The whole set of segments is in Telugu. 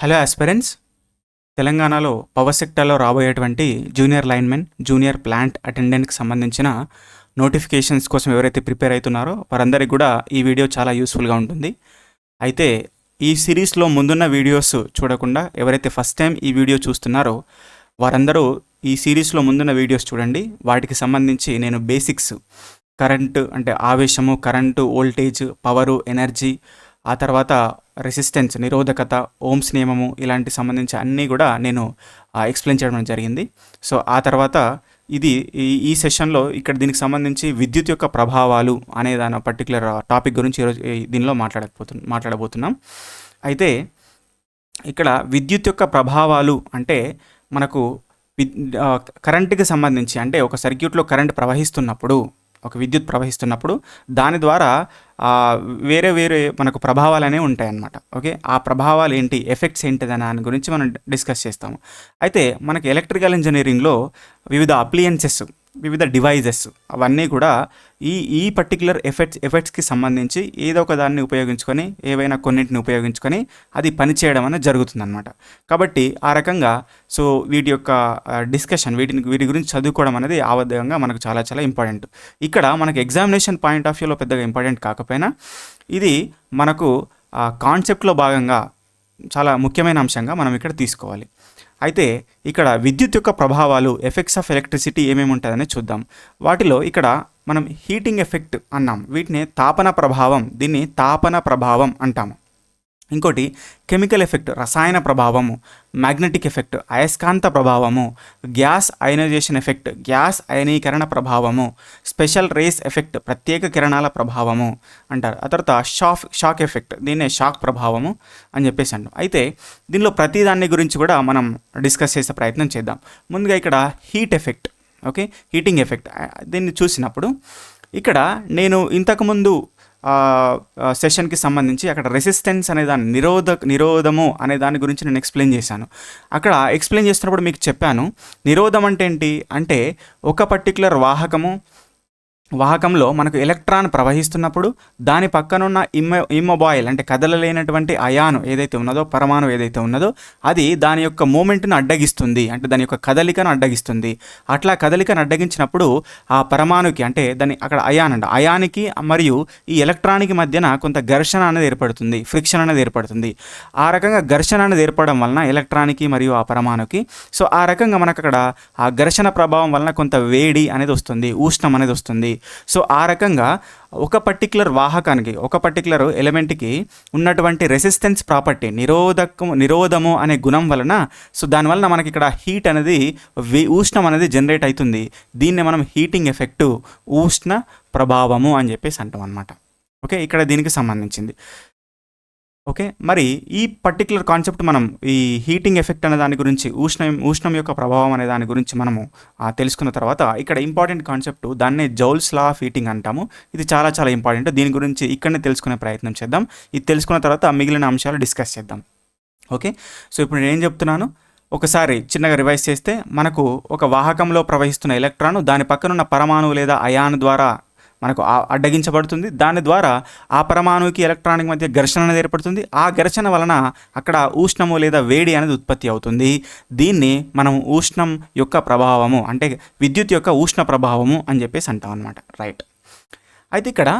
Hello aspirants. తెలంగాణలో పవర్ సెక్టర్లో రాబోయేటువంటి జూనియర్ లైన్మెన్ జూనియర్ ప్లాంట్ అటెండెంట్కి సంబంధించిన నోటిఫికేషన్స్ కోసం ఎవరైతే ప్రిపేర్ అవుతున్నారో వారందరికీ కూడా ఈ వీడియో చాలా యూస్ఫుల్గా ఉంటుంది. అయితే ఈ సిరీస్లో ముందున్న వీడియోస్ చూడకుండా ఎవరైతే ఫస్ట్ టైం ఈ వీడియో చూస్తున్నారో వారందరూ ఈ సిరీస్లో ముందున్న వీడియోస్ చూడండి. వాటికి సంబంధించి నేను బేసిక్స్ కరెంటు అంటే ఆవేశము కరెంటు వోల్టేజ్ పవరు ఎనర్జీ ఆ తర్వాత రెసిస్టెన్స్ నిరోధకత ఓమ్స్ నియమము ఇలాంటి సంబంధించి అన్నీ కూడా నేను ఎక్స్ప్లెయిన్ చేయడం జరిగింది. సో ఆ తర్వాత ఇది ఈ ఈ సెషన్లో ఇక్కడ దీనికి సంబంధించి విద్యుత్ యొక్క ప్రభావాలు అనే దాని పర్టికులర్ టాపిక్ గురించి ఈరోజు దీనిలో మాట్లాడకపోతు మాట్లాడబోతున్నాం. అయితే ఇక్కడ విద్యుత్ యొక్క ప్రభావాలు అంటే మనకు విద్ కరెంటుకి సంబంధించి అంటే ఒక సర్క్యూట్లో కరెంట్ ప్రవహిస్తున్నప్పుడు ఒక విద్యుత్ ప్రవహిస్తున్నప్పుడు దాని ద్వారా వేరే వేరే మనకు ప్రభావాలు అనేవి ఉంటాయన్నమాట. ఓకే? ఆ ప్రభావాలు ఏంటి? ఎఫెక్ట్స్ ఏంటి దాని గురించి మనం డిస్కస్ చేస్తాము. అయితే మనకి ఎలక్ట్రికల్ ఇంజనీరింగ్లో వివిధ అప్లియన్సెస్ వివిధ డివైజెస్ అవన్నీ కూడా ఈ ఈ పర్టికులర్ ఎఫెక్ట్స్ ఎఫెక్ట్స్కి సంబంధించి ఏదో ఒక దాన్ని ఉపయోగించుకొని ఏవైనా కొన్నింటిని ఉపయోగించుకొని అది పనిచేయడం అనేది జరుగుతుందన్నమాట. కాబట్టి ఆ రకంగా సో వీటి యొక్క డిస్కషన్ వీటిని వీటి గురించి చదువుకోవడం అనేది ఆ విధంగా మనకు చాలా చాలా ఇంపార్టెంట్ ఇక్కడ మనకు ఎగ్జామినేషన్ పాయింట్ ఆఫ్ వ్యూలో పెద్దగా ఇంపార్టెంట్ కాకపోయినా ఇది మనకు కాన్సెప్ట్లో భాగంగా చాలా ముఖ్యమైన అంశంగా మనం ఇక్కడ తీసుకోవాలి. అయితే ఇక్కడ విద్యుత్ యొక్క ప్రభావాలు ఎఫెక్ట్స్ ఆఫ్ ఎలక్ట్రిసిటీ ఏమేమి ఉంటుందని చూద్దాం. వాటిలో ఇక్కడ మనం హీటింగ్ ఎఫెక్ట్ అన్నాం. వీటిని తాపన ప్రభావం దీన్ని తాపన ప్రభావం అంటాము. ఇంకోటి కెమికల్ ఎఫెక్ట్ రసాయన ప్రభావము మ్యాగ్నెటిక్ ఎఫెక్ట్ అయస్కాంత ప్రభావము గ్యాస్ అయనైజేషన్ ఎఫెక్ట్ గ్యాస్ అయనీకరణ ప్రభావము స్పెషల్ రేస్ ఎఫెక్ట్ ప్రత్యేక కిరణాల ప్రభావము అంటారు. ఆ తర్వాత షాక్ షాక్ ఎఫెక్ట్ దీన్నే షాక్ ప్రభావము అని చెప్పేసి అంటాం. అయితే దీనిలో ప్రతి దాన్ని గురించి కూడా మనం డిస్కస్ చేసే ప్రయత్నం చేద్దాం. ముందుగా ఇక్కడ heat effect okay? Heating effect దీన్ని చూసినప్పుడు ఇక్కడ నేను ఇంతకుముందు సెషన్కి సంబంధించి అక్కడ రెసిస్టెన్స్ అనే దాని నిరోధ నిరోధము అనే దాని గురించి నేను ఎక్స్ప్లెయిన్ చేశాను. అక్కడ ఎక్స్ప్లెయిన్ చేస్తున్నప్పుడు మీకు చెప్పాను నిరోధం అంటే ఏంటి? అంటే ఒక పర్టికులర్ వాహకము వాహకంలో మనకు ఎలక్ట్రాన్ ప్రవహిస్తున్నప్పుడు దాని పక్కనున్న ఇమ్మ ఇమ్మొబాయిల్ అంటే కదలలేనటువంటి అయాను ఏదైతే ఉన్నదో పరమాణు ఏదైతే ఉన్నదో అది దాని యొక్క మూమెంట్ను అడ్డగిస్తుంది. అంటే దాని యొక్క కదలికను అడ్డగిస్తుంది. అట్లా కదలికను అడ్డగించినప్పుడు ఆ పరమాణుకి అంటే దాని అక్కడ అయాన్ అంట అయానికి మరియు ఈ ఎలక్ట్రానిక్ మధ్యన కొంత ఘర్షణ అనేది ఏర్పడుతుంది ఫ్రిక్షన్ అనేది ఏర్పడుతుంది. ఆ రకంగా ఘర్షణ అనేది ఏర్పడడం వలన ఎలక్ట్రానిక్ మరియు ఆ పరమాణుకి. సో ఆ రకంగా మనకు అక్కడ ఆ ఘర్షణ ప్రభావం వలన కొంత వేడి అనేది వస్తుంది ఉష్ణం అనేది వస్తుంది. సో ఆ రకంగా ఒక పర్టికులర్ వాహకానికి ఒక పర్టికులర్ ఎలిమెంట్కి ఉన్నటువంటి రెసిస్టెన్స్ ప్రాపర్టీ నిరోధకము నిరోధము అనే గుణం వలన సో దానివలన మనకి ఇక్కడ హీట్ అనేది ఉష్ణం అనేది జనరేట్ అవుతుంది. దీన్ని మనం హీటింగ్ ఎఫెక్టు ఉష్ణ ప్రభావము అని చెప్పేసి అంటాం అనమాట ఓకే ఇక్కడ దీనికి సంబంధించింది. ఓకే? మరి ఈ పర్టికులర్ కాన్సెప్ట్ మనం ఈ హీటింగ్ ఎఫెక్ట్ అనే దాని గురించి ఉష్ణం ఉష్ణం యొక్క ప్రభావం అనే దాని గురించి మనము ఆ, తెలుసుకున్న తర్వాత ఇక్కడ ఇంపార్టెంట్ కాన్సెప్ట్ దాన్నే జౌల్స్ లా ఆఫ్ హీటింగ్ అంటాము. ఇది చాలా చాలా ఇంపార్టెంట్. దీని గురించి ఇక్కడనే తెలుసుకునే ప్రయత్నం చేద్దాం. ఇది తెలుసుకున్న తర్వాత మిగిలిన అంశాలు డిస్కస్ చేద్దాం. ఓకే? సో ఇప్పుడు నేను ఏం చెప్తున్నాను? ఒకసారి చిన్నగా రివైజ్ చేస్తే మనకు ఒక వాహకంలో ప్రవహిస్తున్న ఎలక్ట్రాన్ దాని పక్కనున్న పరమాణువు లేదా అయాన్ ద్వారా మనకు అడ్డగించబడుతుంది. దాని ద్వారా ఆ పరమాణువుకి ఎలక్ట్రానిక్ మధ్య ఘర్షణ అనేది ఏర్పడుతుంది. ఆ ఘర్షణ వలన అక్కడ ఉష్ణము లేదా వేడి అనేది ఉత్పత్తి అవుతుంది. దీన్ని మనం ఉష్ణం యొక్క ప్రభావము అంటే విద్యుత్ యొక్క ఉష్ణ ప్రభావము అని చెప్పేసి అంటాం అనమాట రైట్. అయితే ఇక్కడ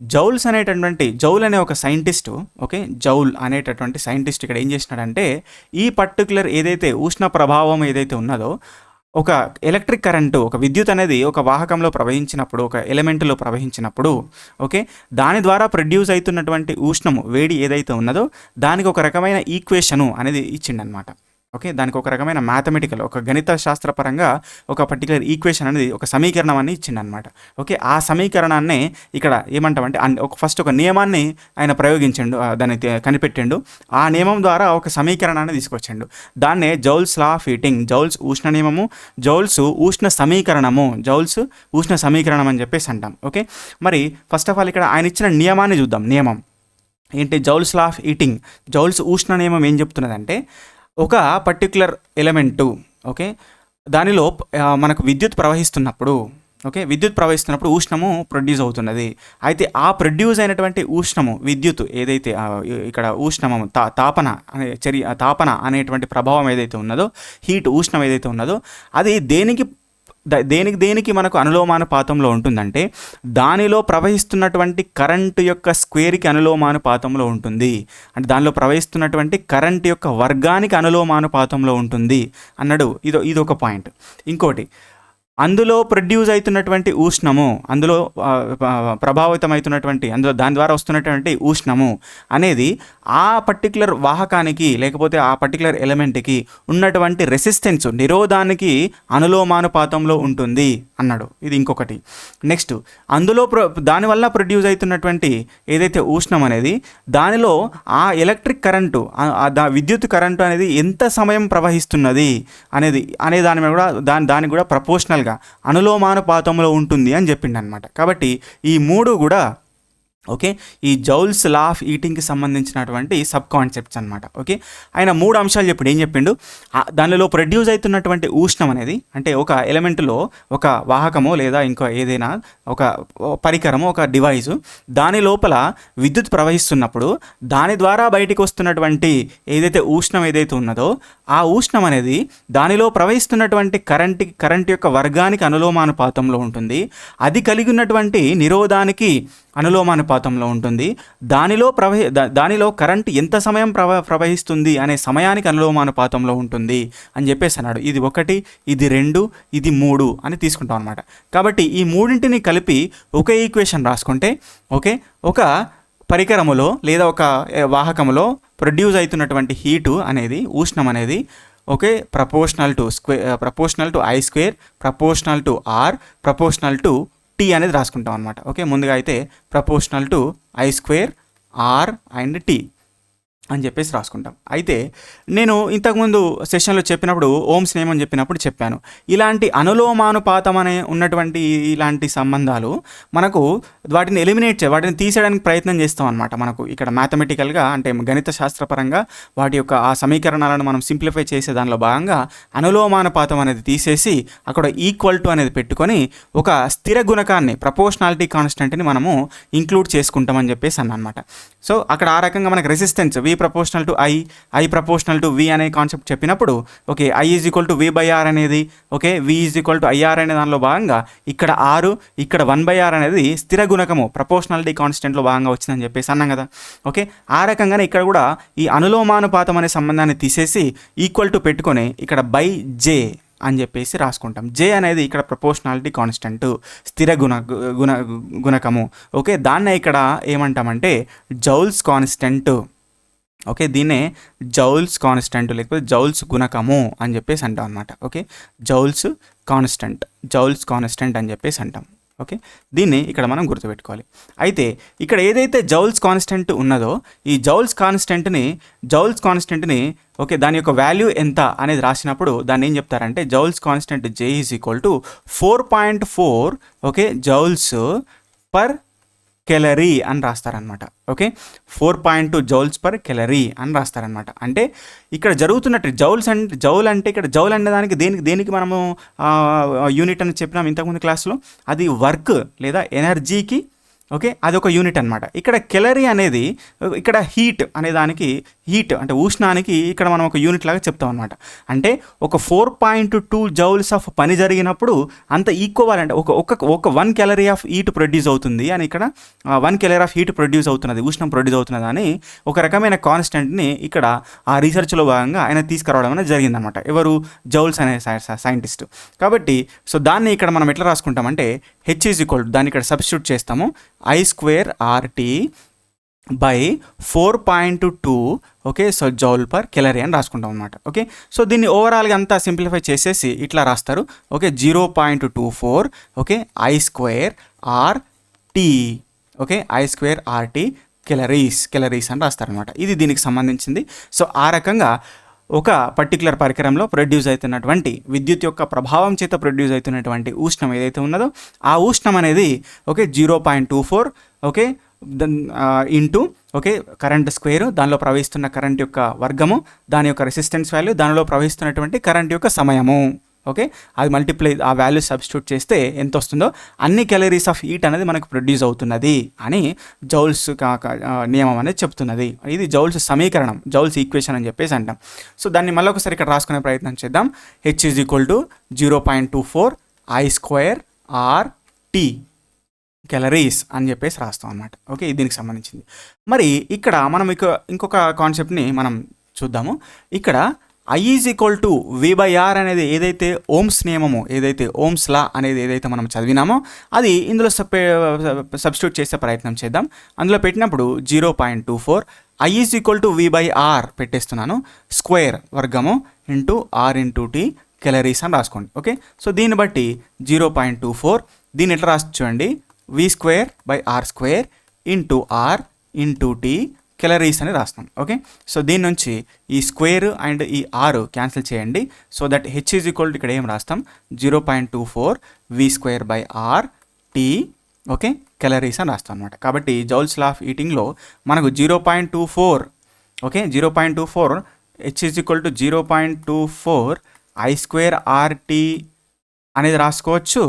జౌల్స్ అనేటటువంటి జౌల్ అనే ఒక సైంటిస్టు ఓకే? జౌల్ అనేటటువంటి సైంటిస్ట్ ఇక్కడ ఏం చేసినాడంటే ఈ పర్టికులర్ ఏదైతే ఉష్ణ ప్రభావం ఏదైతే ఉన్నదో ఒక ఎలక్ట్రిక్ కరెంటు ఒక విద్యుత్ అనేది ఒక వాహకంలో ప్రవహించినప్పుడు ఒక ఎలిమెంట్లో ప్రవహించినప్పుడు ఓకే? దాని ద్వారా ప్రొడ్యూస్ అవుతున్నటువంటి ఉష్ణము వేడి ఏదైతే ఉన్నదో దానికి ఒక రకమైన ఈక్వేషను అనేది ఇచ్చిండనమాట. ఓకే దానికి ఒక రకమైన మ్యాథమెటికల్ ఒక గణిత శాస్త్రపరంగా ఒక పర్టికులర్ ఈక్వేషన్ అనేది ఒక సమీకరణం అని ఇచ్చిండనమాట ఓకే ఆ సమీకరణాన్నే ఇక్కడ ఏమంటామంటే అన్- ఒక ఫస్ట్ ఒక నియమాన్ని ఆయన ప్రయోగించండు దాన్ని కనిపెట్టిండు. ఆ నియమం ద్వారా ఒక సమీకరణాన్ని తీసుకొచ్చిండు. దాన్నే Joule's law of heating Joule's ఉష్ణ నియమము జౌల్స్ ఉష్ణ సమీకరణము జౌల్స్ ఉష్ణ సమీకరణం అని చెప్పేసి అంటాం. ఓకే మరి ఫస్ట్ ఆఫ్ ఆల్ ఇక్కడ ఆయన ఇచ్చిన నియమాన్ని చూద్దాం నియమం. ఏంటి? Joule's law of heating Joule's ఉష్ణ నియమం ఏం చెప్తున్నదంటే ఒక పర్టికులర్ ఎలిమెంటు ఓకే దానిలో మనకు విద్యుత్ ప్రవహిస్తున్నప్పుడు ఓకే విద్యుత్ ప్రవహిస్తున్నప్పుడు ఉష్ణము ప్రొడ్యూస్ అవుతున్నది. అయితే ఆ ప్రొడ్యూస్ అయినటువంటి ఉష్ణము విద్యుత్ ఏదైతే ఇక్కడ ఉష్ణము తా తాపన అనే చర్య తాపన అనేటువంటి ప్రభావం ఏదైతే ఉన్నదో హీట్ ఉష్ణం ఏదైతే ఉన్నదో అది దేనికి దేనికి దేనికి మనకు అనులోమానుపాతంలో ఉంటుందంటే దానిలో ప్రవహిస్తున్నటువంటి కరెంటు యొక్క స్క్వేర్కి అనులోమానుపాతంలో ఉంటుంది. అంటే దానిలో ప్రవహిస్తున్నటువంటి కరెంట్ యొక్క వర్గానికి అనులోమానుపాతంలో ఉంటుంది. అన్నాడు. ఇదో ఇది ఒక పాయింట్. ఇంకోటి అందులో ప్రొడ్యూస్ అవుతున్నటువంటి ఉష్ణము అందులో ప్రభావితమవుతున్నటువంటి అందులో దాని ద్వారా వస్తున్నటువంటి ఉష్ణము అనేది ఆ పర్టికులర్ వాహకానికి లేకపోతే ఆ పర్టికులర్ ఎలిమెంట్కి ఉన్నటువంటి రెసిస్టెన్స్ నిరోధానికి అనులోమానుపాతంలో ఉంటుంది అన్నాడు. ఇది ఇంకొకటి. నెక్స్ట్ అందులో ప్ర దానివల్ల ప్రొడ్యూస్ అవుతున్నటువంటి ఏదైతే ఉష్ణం అనేది దానిలో ఆ ఎలక్ట్రిక్ కరెంటు దా విద్యుత్ కరెంటు అనేది ఎంత సమయం ప్రవహిస్తున్నది అనేది అనే దాని మీద కూడా దాని దానికి కూడా ప్రపోర్షనల్ అనులోమానుపాతంలో ఉంటుంది అని చెప్పిండనమాట కాబట్టి ఈ మూడు కూడా ఓకే? ఈ జౌల్స్ లా ఆఫ్ ఈటింగ్కి సంబంధించినటువంటి సబ్ కాన్సెప్ట్స్ అనమాట ఓకే? ఆయన మూడు అంశాలు చెప్పిండు. ఏం చెప్పిండు? దానిలో ప్రొడ్యూస్ అవుతున్నటువంటి ఉష్ణం అనేది అంటే ఒక ఎలిమెంట్లో ఒక వాహకమో లేదా ఇంకో ఏదైనా ఒక పరికరము ఒక డివైస్ దాని లోపల విద్యుత్ ప్రవహిస్తున్నప్పుడు దాని ద్వారా బయటికి వస్తున్నటువంటి ఏదైతే ఉష్ణం ఏదైతే ఉన్నదో ఆ ఉష్ణం అనేది దానిలో ప్రవహిస్తున్నటువంటి కరెంట్ కరెంట్ యొక్క వర్గానికి అనులోమానుపాతంలో ఉంటుంది. అది కలిగి ఉన్నటువంటి నిరోధానికి అనులోమానుపాతంలో ఉంటుంది. దానిలో ప్రవహి దా- దానిలో కరెంట్ ఎంత సమయం ప్రవ ప్రవహిస్తుంది అనే సమయానికి అనులోమానుపాతంలో ఉంటుంది అని చెప్పేసి అన్నాడు. ఇది ఒకటి ఇది రెండు ఇది మూడు అని తీసుకుంటాం అనమాట కాబట్టి ఈ మూడింటిని కలిపి ఒకే ఈక్వేషన్ రాసుకుంటే ఓకే ఒక పరికరములో లేదా ఒక వాహకములో ప్రొడ్యూస్ అవుతున్నటువంటి హీటు అనేది ఉష్ణం అనేది okay proportional to square proportional to I square proportional to R proportional to T అనేది రాసుకుంటాం అనమాట ఓకే ముందుగా అయితే proportional to I square R and T అని చెప్పేసి రాసుకుంటాం. అయితే నేను ఇంతకుముందు సెషన్లో చెప్పినప్పుడు ఓమ్స్ అని చెప్పినప్పుడు చెప్పాను. ఇలాంటి అనులోమానుపాతం అనే ఉన్నటువంటి ఇలాంటి సంబంధాలు మనకు వాటిని ఎలిమినేట్ చే వాటిని తీసేయడానికి ప్రయత్నం చేస్తాం అనమాట మనకు. ఇక్కడ మ్యాథమెటికల్గా అంటే గణిత శాస్త్రపరంగా వాటి యొక్క ఆ సమీకరణాలను మనం సింప్లిఫై చేసే దానిలో భాగంగా అనులోమానుపాతం అనేది తీసేసి అక్కడ ఈక్వల్ టు అనేది పెట్టుకొని ఒక స్థిర గుణకాన్ని ప్రపోర్షనాలిటీ కాన్స్టెంట్ని మనము ఇంక్లూడ్ చేసుకుంటామని చెప్పేసి అన్నమాట సో అక్కడ ఆ రకంగా మనకు resistance V proportional to I I proportional to V అనే కాన్సెప్ట్ చెప్పినప్పుడు okay I is equal to V by R అనేది okay V is equal to IR అనే దానిలో భాగంగా ఇక్కడ ఆరు ఇక్కడ వన్ బై ఆర్ అనేది స్థిర గుణకము ప్రపోర్షనాలిటీ కాన్స్టెంట్లో భాగంగా వచ్చిందని చెప్పేసి అన్నాం కదా. ఓకే ఆ రకంగానే ఇక్కడ కూడా ఈ అనులోమానుపాతం అనే సంబంధాన్ని తీసేసి ఈక్వల్ టు పెట్టుకొని ఇక్కడ బై జే అని చెప్పేసి రాసుకుంటాం. జే అనేది ఇక్కడ ప్రపోర్షనాలిటీ కాన్స్టెంట్ స్థిర గుణ గుణ గుణకము. ఓకే దాన్నే ఇక్కడ ఏమంటామంటే జౌల్స్ కాన్స్టెంట్ ఓకే? దీన్నే జౌల్స్ కాన్స్టెంట్ లేకపోతే జౌల్స్ గుణకము అని చెప్పేసి అంటాం అనమాట okay? Joule's constant Joule's constant అని చెప్పేసి అంటాం. ఓకే? దీన్ని ఇక్కడ మనం గుర్తుపెట్టుకోవాలి. అయితే ఇక్కడ ఏదైతే జౌల్స్ కాన్స్టెంట్ ఉన్నదో ఈ జౌల్స్ కాన్స్టెంట్ని జౌల్స్ కాన్స్టెంట్ని ఓకే దాని యొక్క వాల్యూ ఎంత అనేది రాసినప్పుడు దాన్ని ఏం చెప్తారంటే Joule's constant J is equal to four point four okay joules per calorie అని రాస్తారనమాట okay? Four point two joules per calorie అని రాస్తారనమాట అంటే ఇక్కడ జరుగుతున్నట్టు జౌల్స్ అంటే జౌల్ అంటే ఇక్కడ జౌల్ అనే దానికి దేనికి దేనికి మనము యూనిట్ అని చెప్పినాం ఇంతకుముందు క్లాస్లో? అది వర్క్ లేదా ఎనర్జీకి ఓకే? అది ఒక యూనిట్ అనమాట ఇక్కడ కెలరీ అనేది ఇక్కడ హీట్ అనే దానికి హీట్ అంటే ఉష్ణానికి ఇక్కడ మనం ఒక యూనిట్ లాగా చెప్తాం అనమాట అంటే ఒక four point two joules of పని జరిగినప్పుడు అంత ఈక్వల్ అంటే ఒక ఒక ఒక one calorie of heat produce అవుతుంది అని ఇక్కడ one calorie of heat produce అవుతున్నది ఉష్ణం ప్రొడ్యూస్ అవుతున్నది అని ఒక రకమైన కాన్స్టెంట్ని ఇక్కడ ఆ రీసెర్చ్లో భాగంగా ఆయన తీసుకురావడం అనేది జరిగిందనమాట ఎవరు? జౌల్స్ అనే సైంటిస్ట్. కాబట్టి సో దాన్ని ఇక్కడ మనం ఎట్లా రాసుకుంటామంటే హెచ్ ఈజ్ ఈక్వల్ దాన్ని ఇక్కడ సబ్స్టిట్యూట్ చేస్తాము. I square RT by four point two okay so joule per calorie అని రాసుకుంటాం అనమాట ఓకే సో దీన్ని ఓవరాల్గా అంతా సింప్లిఫై చేసేసి ఇట్లా రాస్తారు okay zero point two four okay I square R T okay I square RT calories calories అని రాస్తారనమాట ఇది దీనికి సంబంధించింది. సో ఆ రకంగా ఒక పర్టికులర్ పరికరంలో ప్రొడ్యూస్ అవుతున్నటువంటి విద్యుత్ యొక్క ప్రభావం చేత ప్రొడ్యూస్ అవుతున్నటువంటి ఉష్ణం ఏదైతే ఉన్నదో ఆ ఉష్ణం అనేది okay zero point two four okay into okay current square దానిలో ప్రవహిస్తున్న కరెంట్ యొక్క వర్గము దాని యొక్క రెసిస్టెన్స్ వాల్యూ దానిలో ప్రవహిస్తున్నటువంటి కరెంట్ యొక్క సమయము. ఓకే? అది మల్టిప్లై ఆ వాల్యూ సబ్స్టిట్యూట్ చేస్తే ఎంత వస్తుందో అన్ని క్యాలరీస్ ఆఫ్ హీట్ అనేది మనకు ప్రొడ్యూస్ అవుతున్నది అని జౌల్స్ కాక నియమం అనేది చెప్తున్నది. ఇది జౌల్స్ సమీకరణం జౌల్స్ ఈక్వేషన్ అని చెప్పేసి అంటాం. సో దాన్ని మళ్ళీ ఒకసారి ఇక్కడ రాసుకునే ప్రయత్నం చేద్దాం. H is equal to zero point two four I square R T calories అని చెప్పేసి రాస్తాం అనమాట ఓకే? దీనికి సంబంధించింది. మరి ఇక్కడ మనం ఇక ఇంకొక కాన్సెప్ట్ని మనం చూద్దాము. ఇక్కడ I is equal to V by R అనేది ఏదైతే ఓమ్స్ నియమము ఏదైతే ఓమ్స్ లా అనేది ఏదైతే మనం చదివినామో అది ఇందులో సబ్స్టిట్యూట్ చేసే ప్రయత్నం చేద్దాం. అందులో పెట్టినప్పుడు zero point two four I is equal to V by R పెట్టేస్తున్నాను. స్క్వేర్ వర్గము into R into T calories అని రాసుకోండి. ఓకే సో దీన్ని బట్టి జీరో పాయింట్ టూ ఫోర్ దీన్ని ఎట్లా రాసి చూడండి? V square by R square into R into T calories అని రాస్తాం. ఓకే సో దీని నుంచి ఈ స్క్వేర్ అండ్ ఈ ఆర్ క్యాన్సిల్ చేయండి. So that H is equal ఇక్కడ ఏం రాస్తాం? Zero point two four V square by R T okay calories అని రాస్తాం అనమాట కాబట్టి జౌల్స్ లా ఆఫ్ ఈటింగ్లో మనకు zero point two four okay zero point two four H is equal to zero point two four I square RT అనేది రాసుకోవచ్చు.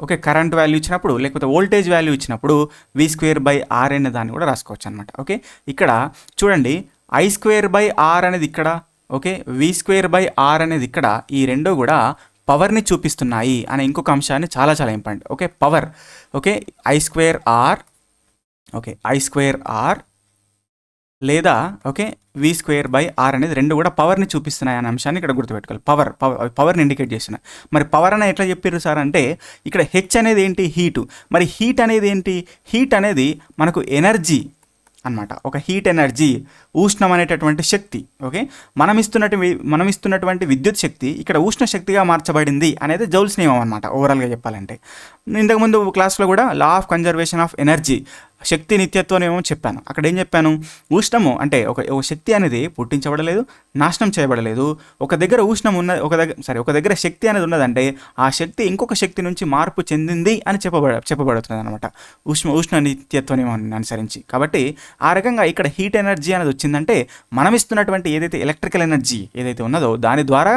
ఓకే కరెంట్ వాల్యూ ఇచ్చినప్పుడు లేకపోతే వోల్టేజ్ వాల్యూ ఇచ్చినప్పుడు వి స్క్వేర్ బై ఆర్ అనే దాన్ని కూడా రాసుకోవచ్చు అనమాట ఓకే ఇక్కడ చూడండి ఐ స్క్వేర్ బై ఆర్ అనేది ఇక్కడ okay V square by R అనేది ఇక్కడ ఈ రెండు కూడా పవర్ని చూపిస్తున్నాయి అనే ఇంకొక అంశాన్ని చాలా చాలా important. Okay power okay I square R okay I square R లేదా okay V square by R అనేది రెండు కూడా పవర్ని చూపిస్తున్నాయి అనే అంశాన్ని ఇక్కడ గుర్తుపెట్టుకోవాలి. పవర్ పవర్ పవర్ని ఇండికేట్ చేస్తున్నాయి. మరి పవర్ అనేది ఎట్లా చెప్పారు సార్ అంటే ఇక్కడ హెచ్ అనేది ఏంటి? హీటు మరి హీట్ అనేది ఏంటి? హీట్ అనేది మనకు ఎనర్జీ అన్నమాట. ఒక హీట్ ఎనర్జీ ఉష్ణం అనేటటువంటి శక్తి ఓకే? మనం ఇస్తున్నటువంటి మనం ఇస్తున్నటువంటి విద్యుత్ శక్తి ఇక్కడ ఉష్ణ శక్తిగా మార్చబడింది అనేది జౌల్స్ నియమం అనమాట ఓవరాల్గా చెప్పాలంటే. ఇంతకుముందు క్లాస్లో కూడా law of conservation of energy శక్తి నిత్యత్వం ఏమో చెప్పాను. అక్కడ ఏం చెప్పాను? ఉష్ణము అంటే ఒక శక్తి అనేది పుట్టించబడలేదు నాశనం చేయబడలేదు. ఒక దగ్గర ఉష్ణం ఉన్న ఒక దగ్గర సరే ఒక దగ్గర శక్తి అనేది ఉన్నదంటే ఆ శక్తి ఇంకొక శక్తి నుంచి మార్పు చెందింది అని చెప్పబడ చెప్పబడుతుంది అనమాట ఉష్ణ ఉష్ణ నిత్యత్వం అనుసరించి. కాబట్టి ఆ రకంగా ఇక్కడ హీట్ ఎనర్జీ అనేది వచ్చిందంటే మనం ఇస్తున్నటువంటి ఏదైతే ఎలక్ట్రికల్ ఎనర్జీ ఏదైతే ఉన్నదో దాని ద్వారా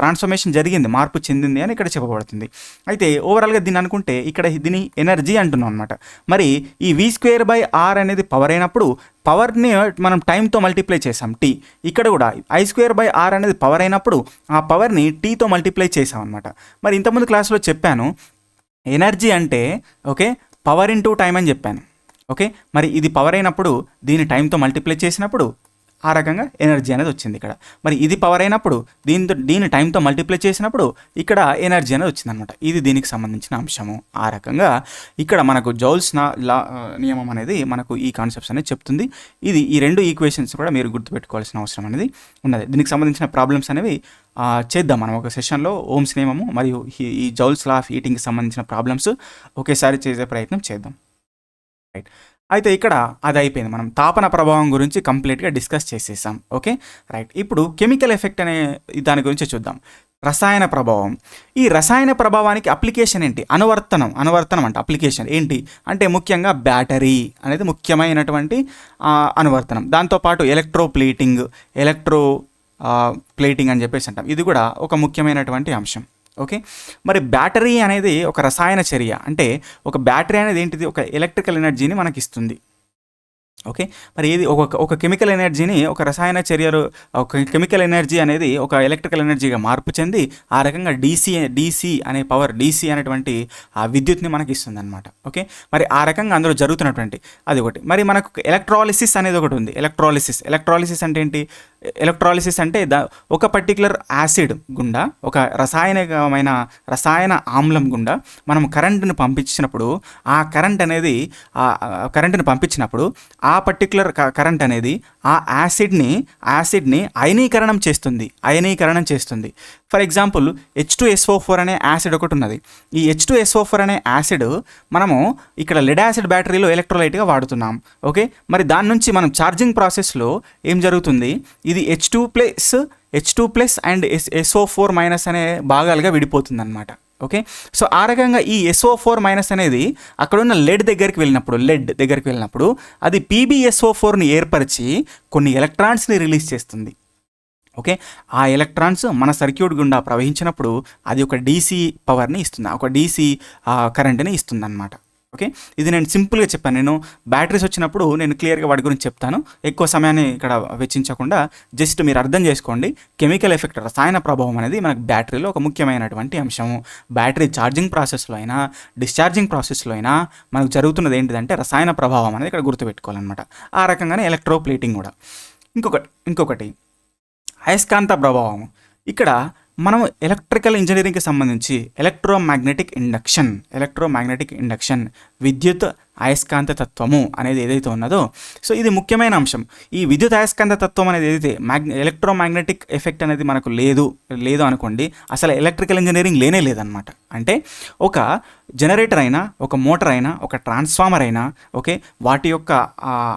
ట్రాన్స్ఫర్మేషన్ జరిగింది మార్పు చెందింది అని ఇక్కడ చెప్పబడుతుంది. అయితే ఓవరాల్గా దీన్ని అనుకుంటే ఇక్కడ దీని ఎనర్జీ అంటున్నాం అనమాట మరి ఈ వి స్క్వేర్ బై ఆర్ అనేది పవర్ అయినప్పుడు పవర్ని మనం టైంతో మల్టిప్లై చేసాం టీ ఇక్కడ కూడా ఐ స్క్వేర్ బై ఆర్ అనేది పవర్ అయినప్పుడు ఆ పవర్ని టీతో మల్టిప్లై చేసాం అనమాట మరి ఇంతకుముందు క్లాస్లో చెప్పాను ఎనర్జీ అంటే ఓకే పవర్ ఇంటూ టైం అని చెప్పాను. ఓకే మరి ఇది పవర్ అయినప్పుడు దీన్ని టైంతో మల్టిప్లై చేసినప్పుడు ఆ రకంగా ఎనర్జీ అనేది వచ్చింది ఇక్కడ. మరి ఇది పవర్ అయినప్పుడు దీంతో దీని టైంతో మల్టిప్లై చేసినప్పుడు ఇక్కడ ఎనర్జీ అనేది వచ్చింది అనమాట ఇది దీనికి సంబంధించిన అంశము. ఆ రకంగా ఇక్కడ మనకు జౌల్స్ నా లా నియమం అనేది మనకు ఈ కాన్సెప్ట్స్ అనేది చెప్తుంది. ఇది ఈ రెండు ఈక్వేషన్స్ కూడా మీరు గుర్తుపెట్టుకోవాల్సిన అవసరం అనేది ఉన్నది. దీనికి సంబంధించిన ప్రాబ్లమ్స్ అనేవి చేద్దాం మనం ఒక సెషన్లో ఓమ్స్ నియమము మరియు ఈ- ఈ జౌల్స్ లా ఆఫ్ ఈటింగ్కి సంబంధించిన ప్రాబ్లమ్స్ ఒకేసారి చేసే ప్రయత్నం చేద్దాం. రైట్ అయితే ఇక్కడ అది అయిపోయింది మనం తాపన ప్రభావం గురించి కంప్లీట్గా డిస్కస్ చేసేసాం. ఓకే? రైట్. ఇప్పుడు కెమికల్ ఎఫెక్ట్ అనే దాని గురించి చూద్దాం. రసాయన ప్రభావం. ఈ రసాయన ప్రభావానికి అప్లికేషన్ ఏంటి? అనువర్తనం. అనువర్తనం అంటే అప్లికేషన్. ఏంటి? అంటే ముఖ్యంగా బ్యాటరీ అనేది ముఖ్యమైనటువంటి అనువర్తనం. దాంతోపాటు ఎలక్ట్రో ప్లేటింగ్ ఎలక్ట్రో ప్లేటింగ్ అని చెప్పేసి అంటాం. ఇది కూడా ఒక ముఖ్యమైనటువంటి అంశం. ఓకే? మరి బ్యాటరీ అనేది ఒక రసాయన చర్య. అంటే ఒక బ్యాటరీ అనేది ఏంటిది? ఒక ఎలక్ట్రికల్ ఎనర్జీని మనకి ఇస్తుంది ఓకే? మరి ఏది ఒక ఒక కెమికల్ ఎనర్జీని ఒక రసాయన చర్యలు ఒక కెమికల్ ఎనర్జీ అనేది ఒక ఎలక్ట్రికల్ ఎనర్జీగా మార్పు చెంది ఆ రకంగా డీసీ డీసీ అనే పవర్ డీసీ అనేటువంటి ఆ విద్యుత్ని మనకి ఇస్తుంది అనమాట ఓకే? మరి ఆ రకంగా అందులో జరుగుతున్నటువంటి అది ఒకటి. మరి మనకు ఎలక్ట్రాలిసిస్ అనేది ఒకటి ఉంది. ఎలక్ట్రాలిసిస్. ఎలక్ట్రాలిసిస్ అంటే ఏంటి? ఎలక్ట్రాలిసిస్ అంటే ద ఒక పర్టికులర్ యాసిడ్ గుండా ఒక రసాయనికమైన రసాయన ఆమ్లం గుండా మనం కరెంటును పంపించినప్పుడు ఆ కరెంట్ అనేది ఆ కరెంటును పంపించినప్పుడు ఆ పర్టికులర్ కరెంట్ అనేది ఆ యాసిడ్ని యాసిడ్ని అయనీకరణం చేస్తుంది అయనీకరణం చేస్తుంది. For example H two SO four అనే యాసిడ్ ఒకటి ఉన్నది. ఈ హెచ్ టు ఎస్ఓ ఫోర్ అనే యాసిడ్ మనము ఇక్కడ లెడ్ యాసిడ్ బ్యాటరీలో ఎలక్ట్రోలైట్గా వాడుతున్నాం. ఓకే? మరి దాని నుంచి మనం ఛార్జింగ్ ప్రాసెస్లో ఏం జరుగుతుంది? ఇది H two plus H two plus and S SO four minus అనే భాగాలుగా విడిపోతుంది అనమాట ఓకే సో ఆ రకంగా ఈ ఎస్ఓ ఫోర్ మైనస్ అనేది అక్కడున్న లెడ్ దగ్గరికి వెళ్ళినప్పుడు లెడ్ దగ్గరికి వెళ్ళినప్పుడు అది పీబీఎస్ఓ ఫోర్ని ఏర్పరిచి కొన్ని ఎలక్ట్రాన్స్ని రిలీజ్ చేస్తుంది. ఓకే ఆ ఎలక్ట్రాన్స్ మన సర్క్యూట్ గుండా ప్రవహించినప్పుడు అది ఒక డీసీ పవర్ని ఇస్తుంది ఒక డీసీ కరెంట్ని ఇస్తుంది అనమాట ఓకే ఇది నేను సింపుల్గా చెప్పాను. నేను బ్యాటరీస్ వచ్చినప్పుడు నేను క్లియర్గా వాటి గురించి చెప్తాను. ఎక్కువ సమయాన్ని ఇక్కడ వెచ్చించకుండా జస్ట్ మీరు అర్థం చేసుకోండి. కెమికల్ ఎఫెక్ట్ రసాయన ప్రభావం అనేది మనకు బ్యాటరీలో ఒక ముఖ్యమైనటువంటి అంశము. బ్యాటరీ ఛార్జింగ్ ప్రాసెస్లో అయినా డిశ్చార్జింగ్ ప్రాసెస్లో అయినా మనకు జరుగుతున్నది ఏంటిదంటే రసాయన ప్రభావం అనేది ఇక్కడ గుర్తుపెట్టుకోవాలన్నమాట. ఆ రకంగానే ఎలక్ట్రో ప్లేటింగ్ కూడా. ఇంకొకటి ఇంకొకటి. అయస్కాంత ప్రభావం. ఇక్కడ మనం ఎలక్ట్రికల్ ఇంజనీరింగ్కి సంబంధించి ఎలక్ట్రోమాగ్నెటిక్ ఇండక్షన్ ఎలక్ట్రోమాగ్నెటిక్ ఇండక్షన్ విద్యుత్ అయస్కాంత తత్వము అనేది ఏదైతే ఉన్నదో సో ఇది ముఖ్యమైన అంశం. ఈ విద్యుత్ అయస్కాంత తత్వం అనేది ఏదైతే మ్యాగ్ ఎలక్ట్రోమాగ్నెటిక్ ఎఫెక్ట్ అనేది మనకు లేదు లేదు అనుకోండి అసలు ఎలక్ట్రికల్ ఇంజనీరింగ్ లేనే లేదనమాట అంటే ఒక జనరేటర్ అయినా ఒక మోటార్ అయినా ఒక ట్రాన్స్ఫార్మర్ అయినా ఓకే వాటి యొక్క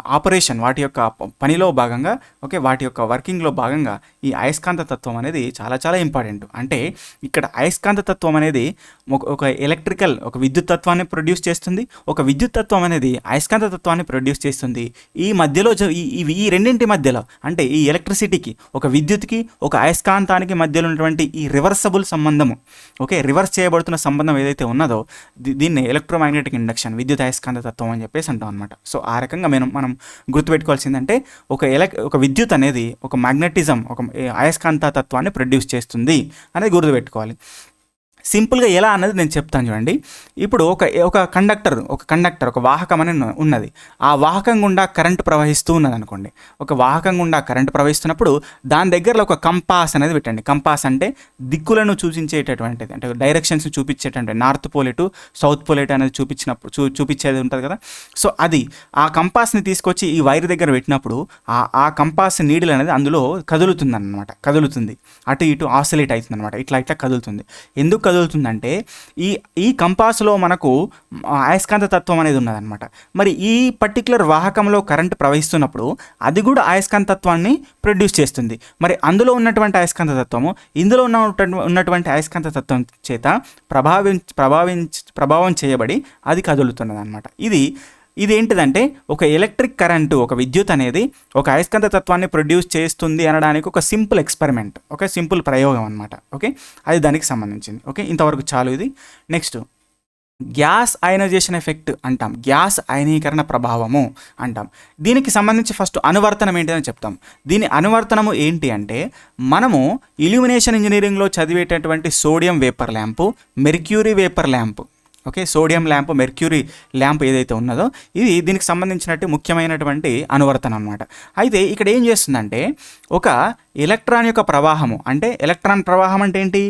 ఆపరేషన్ వాటి యొక్క ప- పనిలో భాగంగా ఓకే వాటి యొక్క వర్కింగ్లో భాగంగా ఈ అయస్కాంత తత్వం అనేది చాలా చాలా ఇంపార్టెంట్. అంటే ఇక్కడ అయస్కాంత తత్వం అనేది ఒక ఒక ఎలక్ట్రికల్ ఒక విద్యుత్ తత్వాన్ని ప్రొడ్యూస్ చేస్తుంది ఒక విద్యుత్ తత్వం అనేది అయస్కాంత తత్వాన్ని ప్రొడ్యూస్ చేస్తుంది. ఈ మధ్యలో ఈ ఇవి ఈ రెండింటి మధ్యలో అంటే ఈ ఎలక్ట్రిసిటీకి ఒక విద్యుత్కి ఒక అయస్కాంతానికి మధ్యలో ఉన్నటువంటి ఈ రివర్సబుల్ సంబంధము ఓకే రివర్స్ చేయబడుతున్న సంబంధం ఏదైతే ఉన్నదో దీన్ని ఎలక్ట్రోమాగ్నెటిక్ ఇండక్షన్ విద్యుత్ అయస్కాంత తత్వం అని చెప్పేసి అంటాం అనమాట సో ఆ రకంగా మనం మనం గుర్తుపెట్టుకోవాల్సిందంటే ఒక ఎలక్ ఒక విద్యుత్ అనేది ఒక మ్యాగ్నెటిజం ఒక అయస్కాంత తత్వాన్ని ప్రొడ్యూస్ చేస్తుంది అనేది గుర్తుపెట్టుకోవాలి. సింపుల్గా ఎలా అన్నది నేను చెప్తాను చూడండి. ఇప్పుడు ఒక ఒక కండక్టర్ ఒక కండక్టర్ ఒక వాహకం అని ఉన్నది. ఆ వాహకం గుండా కరెంటు ప్రవహిస్తూ ఉన్నది అనుకోండి. ఒక వాహకం గుండా కరెంటు ప్రవహిస్తున్నప్పుడు దాని దగ్గరలో ఒక కంపాస్ అనేది పెట్టండి. కంపాస్ అంటే దిక్కులను సూచించేటటువంటిది అంటే డైరెక్షన్స్ చూపించేటటువంటి నార్త్ పోల్ సౌత్ పోల్ అనేది చూపించినప్పుడు చూ చూపించేది ఉంటుంది కదా. సో అది ఆ కంపాస్ని తీసుకొచ్చి ఈ వైర్ దగ్గర పెట్టినప్పుడు ఆ ఆ కంపాస్ నీడిల్ అనేది అందులో కదులుతుంది అనమాట కదులుతుంది. అటు ఇటు ఆసిలేట్ అవుతుంది అనమాట ఇట్లా ఇట్లా కదులుతుంది. ఎందుకు జరుగుతుందంటే ఈ ఈ కంపాస్లో మనకు అయస్కాంత తత్వం అనేది ఉన్నదన్నమాట. మరి ఈ పర్టికులర్ వాహకంలో కరెంట్ ప్రవహిస్తున్నప్పుడు అది కూడా అయస్కాంత తత్వాన్ని ప్రొడ్యూస్ చేస్తుంది. మరి అందులో ఉన్నటువంటి అయస్కాంత తత్వము ఇందులో ఉన్న ఉన్నటువంటి అయస్కాంత తత్వం చేత ప్రభావి ప్రభావించ ప్రభావం చేయబడి అది కదులుతున్నది అనమాట ఇది ఇది ఏంటిదంటే ఒక ఎలక్ట్రిక్ కరెంటు ఒక విద్యుత్ అనేది ఒక అయస్కాంత తత్వాన్ని ప్రొడ్యూస్ చేస్తుంది అనడానికి ఒక సింపుల్ ఎక్స్పెరిమెంట్ ఒక సింపుల్ ప్రయోగం అనమాట ఓకే? అది దానికి సంబంధించింది ఓకే? ఇంతవరకు చాలు ఇది. నెక్స్ట్ గ్యాస్ అయనైజేషన్ ఎఫెక్ట్ అంటాం గ్యాస్ అయనీకరణ ప్రభావము అంటాం. దీనికి సంబంధించి ఫస్ట్ అనువర్తనం ఏంటిదని చెప్తాం. దీని అనువర్తనము ఏంటి అంటే మనము ఇల్యూమినేషన్ ఇంజనీరింగ్లో చదివేటటువంటి sodium vapour lamp mercury vapour lamp okay sodium lamp mercury lamp ఏదైతే ఉన్నదో ఇది దీనికి సంబంధించినట్టు ముఖ్యమైనటువంటి అనువర్తనం అనమాట అయితే ఇక్కడ ఏం చేస్తుందంటే ఒక ఎలక్ట్రాన్ యొక్క ప్రవాహము అంటే ఎలక్ట్రాన్ ప్రవాహం అంటే ఏంటి?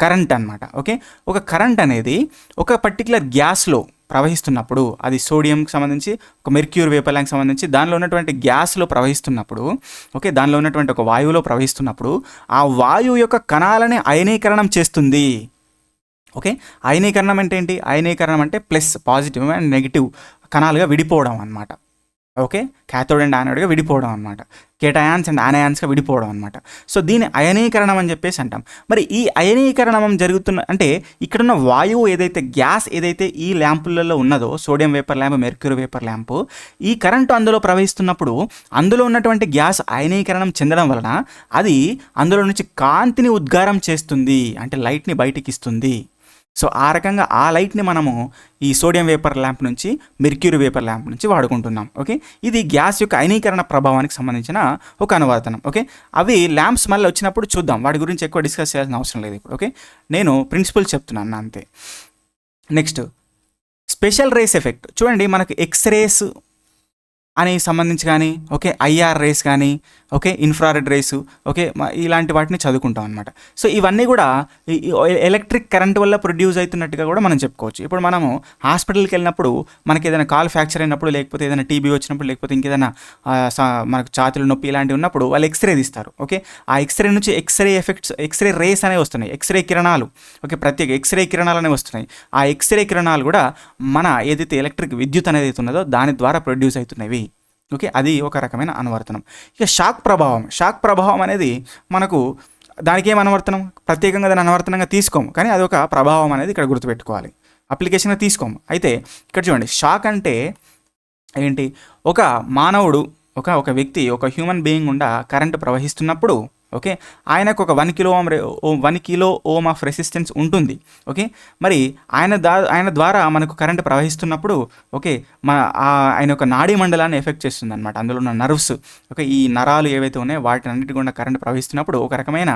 కరెంట్ అన్నమాట ఓకే? ఒక కరెంట్ అనేది ఒక పర్టికులర్ గ్యాస్లో ప్రవహిస్తున్నప్పుడు అది సోడియంకి సంబంధించి ఒక మెర్క్యూర్ వేపర్లాంకి సంబంధించి దానిలో ఉన్నటువంటి గ్యాస్లో ప్రవహిస్తున్నప్పుడు ఓకే? దానిలో ఉన్నటువంటి ఒక వాయువులో ప్రవహిస్తున్నప్పుడు ఆ వాయువు యొక్క కణాలని అయనీకరణం చేస్తుంది. ఓకే? అయనీకరణం అంటే ఏంటి? అయనీకరణం అంటే ప్లస్ పాజిటివ్ అండ్ నెగిటివ్ కణాలుగా విడిపోవడం అనమాట ఓకే? క్యాథోడ్ అండ్ యానోడ్గా విడిపోవడం అనమాట కేటయాన్స్ అండ్ ఆనయాన్స్గా విడిపోవడం అనమాట సో దీని అయనీకరణం అని చెప్పేసి అంటాం. మరి ఈ అయనీకరణం జరుగుతున్న అంటే ఇక్కడున్న వాయువు ఏదైతే గ్యాస్ ఏదైతే ఈ ల్యాంపులలో ఉన్నదో sodium vapour lamp mercury vapour lamp ఈ కరెంటు అందులో ప్రవహిస్తున్నప్పుడు అందులో ఉన్నటువంటి గ్యాస్ అయనీకరణం చెందడం వలన అది అందులో నుంచి కాంతిని ఉద్గారం చేస్తుంది. అంటే లైట్ని బయటికి ఇస్తుంది సో ఆ రకంగా ఆ లైట్ని మనము ఈ సోడియం వేపర్ ల్యాంప్ నుంచి మెర్క్యూరీ వేపర్ ల్యాంప్ నుంచి వాడుకుంటున్నాం. ఓకే? ఇది గ్యాస్ యొక్క అయనీకరణ ప్రభావానికి సంబంధించిన ఒక అనువర్తనం. ఓకే? అవి ల్యాంప్స్ మళ్ళీ వచ్చినప్పుడు చూద్దాం. వాటి గురించి ఎక్కువ డిస్కస్ చేయాల్సిన అవసరం లేదు ఇప్పుడు. ఓకే? నేను ప్రిన్సిపల్ చెప్తున్నాను అంతే. Next special rays effect. చూడండి మనకు ఎక్స్రేస్ అని సంబంధించి కానీ ఓకే ఐఆర్ రేస్ కానీ ఓకే ఇన్ఫ్రారెడ్ రేసు ఓకే ఇలాంటి వాటిని చదువుకుంటాం అనమాట సో ఇవన్నీ కూడా ఎలక్ట్రిక్ కరెంట్ వల్ల ప్రొడ్యూస్ అవుతున్నట్టుగా కూడా మనం చెప్పుకోవచ్చు. ఇప్పుడు మనము హాస్పిటల్కి వెళ్ళినప్పుడు మనకి ఏదైనా కాల్ ఫ్రాక్చర్ అయినప్పుడు లేకపోతే ఏదైనా టీబీ వచ్చినప్పుడు లేకపోతే ఇంకేదైనా మనకు ఛాతీలు నొప్పి ఇలాంటివి ఉన్నప్పుడు వాళ్ళు ఎక్స్రే తీస్తారు ఓకే. ఆ ఎక్స్రే నుంచి ఎక్స్రే ఎఫెక్ట్స్ ఎక్స్రే రేస్ అనేవి వస్తున్నాయి ఎక్స్రే కిరణాలు ఓకే ప్రత్యేక ఎక్స్రే కిరణాలు అనేవి వస్తున్నాయి. ఆ ఎక్స్రే కిరణాలు కూడా మన ఏదైతే ఎలక్ట్రిక్ విద్యుత్ అనేది అయితే ఉన్నదో దాని ద్వారా ప్రొడ్యూస్ అవుతున్నవి. ఓకే? అది ఒక రకమైన అనువర్తనం. ఇక షాక్ ప్రభావం. షాక్ ప్రభావం అనేది మనకు దానికి ఏం అనువర్తనం? ప్రత్యేకంగా దాని అనువర్తనంగా తీసుకోము. కానీ అది ఒక ప్రభావం అనేది ఇక్కడ గుర్తుపెట్టుకోవాలి. అప్లికేషన్గా తీసుకోము. అయితే ఇక్కడ చూడండి. షాక్ అంటే ఏంటి? ఒక మానవుడు ఒక ఒక వ్యక్తి ఒక హ్యూమన్ బీయింగ్ గుండా కరెంటు ప్రవహిస్తున్నప్పుడు ఓకే? ఆయనకు ఒక one kilo ohm one kilo ohm of resistance ఉంటుంది. ఓకే? మరి ఆయన దా ఆయన ద్వారా మనకు కరెంట్ ప్రవహిస్తున్నప్పుడు ఓకే? మన ఆయన యొక్క నాడీ మండలాన్ని ఎఫెక్ట్ చేస్తుంది అనమాట అందులో ఉన్న నర్వ్స్ ఓకే? ఈ నరాలు ఏవైతే ఉన్నాయో వాటి అన్నిటి గుండా కరెంట్ ప్రవహిస్తున్నప్పుడు ఒక రకమైన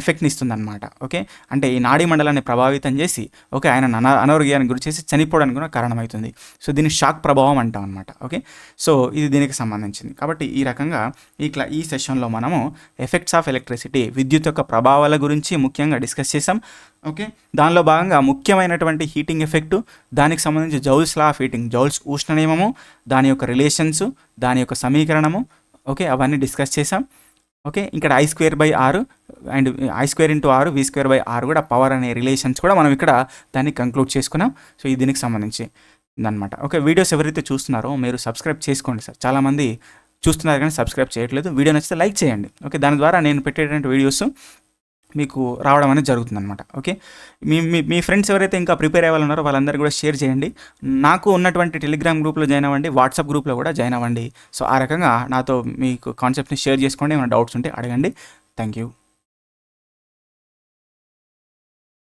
ఎఫెక్ట్ని ఇస్తుంది అనమాట ఓకే? అంటే ఈ నాడీ మండలాన్ని ప్రభావితం చేసి ఓకే? ఆయన అనారోగ్యాన్ని అనారోగ్యానికి గురి చేసి చనిపోవడానికి కూడా కారణమవుతుంది. సో దీన్ని షాక్ ప్రభావం అంటాం అనమాట ఓకే? సో ఇది దీనికి సంబంధించింది. కాబట్టి ఈ రకంగా ఈ క్లా ఈ సెషన్లో మనము ఎఫెక్ట్స్ ఆఫ్ ఎలక్ట్రిసిటీ విద్యుత్ యొక్క ప్రభావాల గురించి ముఖ్యంగా డిస్కస్ చేసాం ఓకే దానిలో భాగంగా ముఖ్యమైనటువంటి హీటింగ్ ఎఫెక్ట్ దానికి సంబంధించి Joule's law of heating Joule's ఉష్ణ నియమము దాని యొక్క రిలేషన్స్ దాని యొక్క సమీకరణము. ఓకే అవన్నీ డిస్కస్ చేసాం ఓకే ఇక్కడ I square by R and I square into R V square by ఆరు కూడా పవర్ అనే రిలేషన్స్ కూడా మనం ఇక్కడ దాన్ని కంక్లూడ్ చేసుకున్నాం. సో ఇది దీనికి సంబంధించి అనమాట ఓకే వీడియోస్ ఎవరైతే చూస్తున్నారో మీరు సబ్స్క్రైబ్ చేసుకోండి సార్. చాలామంది చూస్తున్నారు కానీ సబ్స్క్రైబ్ చేయట్లేదు. వీడియో నచ్చితే లైక్ చేయండి. ఓకే? దాని ద్వారా నేను పెట్టేటువంటి వీడియోస్ మీకు రావడం అనేది జరుగుతుంది అనమాట ఓకే? మీ మీ మీ ఫ్రెండ్స్ ఎవరైతే ఇంకా ప్రిపేర్ అవ్వాలన్నారో వాళ్ళందరూ కూడా షేర్ చేయండి. నాకు ఉన్నటువంటి టెలిగ్రామ్ గ్రూప్లో జాయిన్ అవ్వండి. వాట్సాప్ గ్రూప్లో కూడా జాయిన్ అవ్వండి. సో ఆ రకంగా నాతో మీకు కాన్సెప్ట్ని షేర్ చేసుకోండి. ఏమైనా డౌట్స్ ఉంటే అడగండి. Thank you.